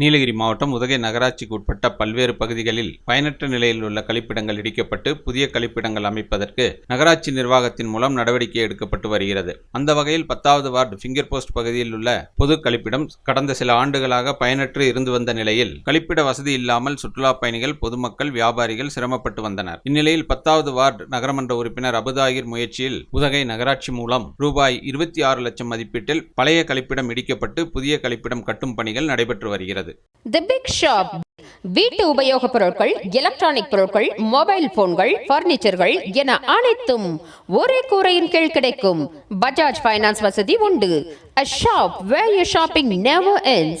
நீலகிரி மாவட்டம் உதகை நகராட்சிக்கு உட்பட்ட பல்வேறு பகுதிகளில் பயனற்ற நிலையில் உள்ள கழிப்பிடங்கள் இடிக்கப்பட்டு புதிய கழிப்பிடங்கள் அமைப்பதற்கு நகராட்சி நிர்வாகத்தின் மூலம் நடவடிக்கை எடுக்கப்பட்டு வருகிறது. அந்த வகையில் பத்தாவது வார்டு ஃபிங்கர் போஸ்ட் பகுதியில் உள்ள பொது கழிப்பிடம் கடந்த சில ஆண்டுகளாக பயனற்று இருந்து வந்த நிலையில் கழிப்பிட வசதி இல்லாமல் சுற்றுலா பயணிகள் பொதுமக்கள் வியாபாரிகள் சிரமப்பட்டு வந்தனர். இந்நிலையில் பத்தாவது வார்டு நகரமன்ற உறுப்பினர் அபுதாகிர் முயற்சியில் உதகை நகராட்சி மூலம் ரூபாய் இருபத்தி ஆறு லட்சம் மதிப்பீட்டில் பழைய கழிப்பிடம் இடிக்கப்பட்டு புதிய கழிப்பிடம் கட்டும் பணிகள் நடைபெற்று வருகிறது. தி பிக் ஷாப் வீட்டு உபயோகப் பொருட்கள் எலக்ட்ரானிக் பொருட்கள் மொபைல் போன்கள் பர்னிச்சர்கள் என அனைத்தும் ஒரே கூரையின் கீழ் கிடைக்கும். பஜாஜ் ஃபைனான்ஸ் வசதி உண்டு. A shop where you shopping never ends.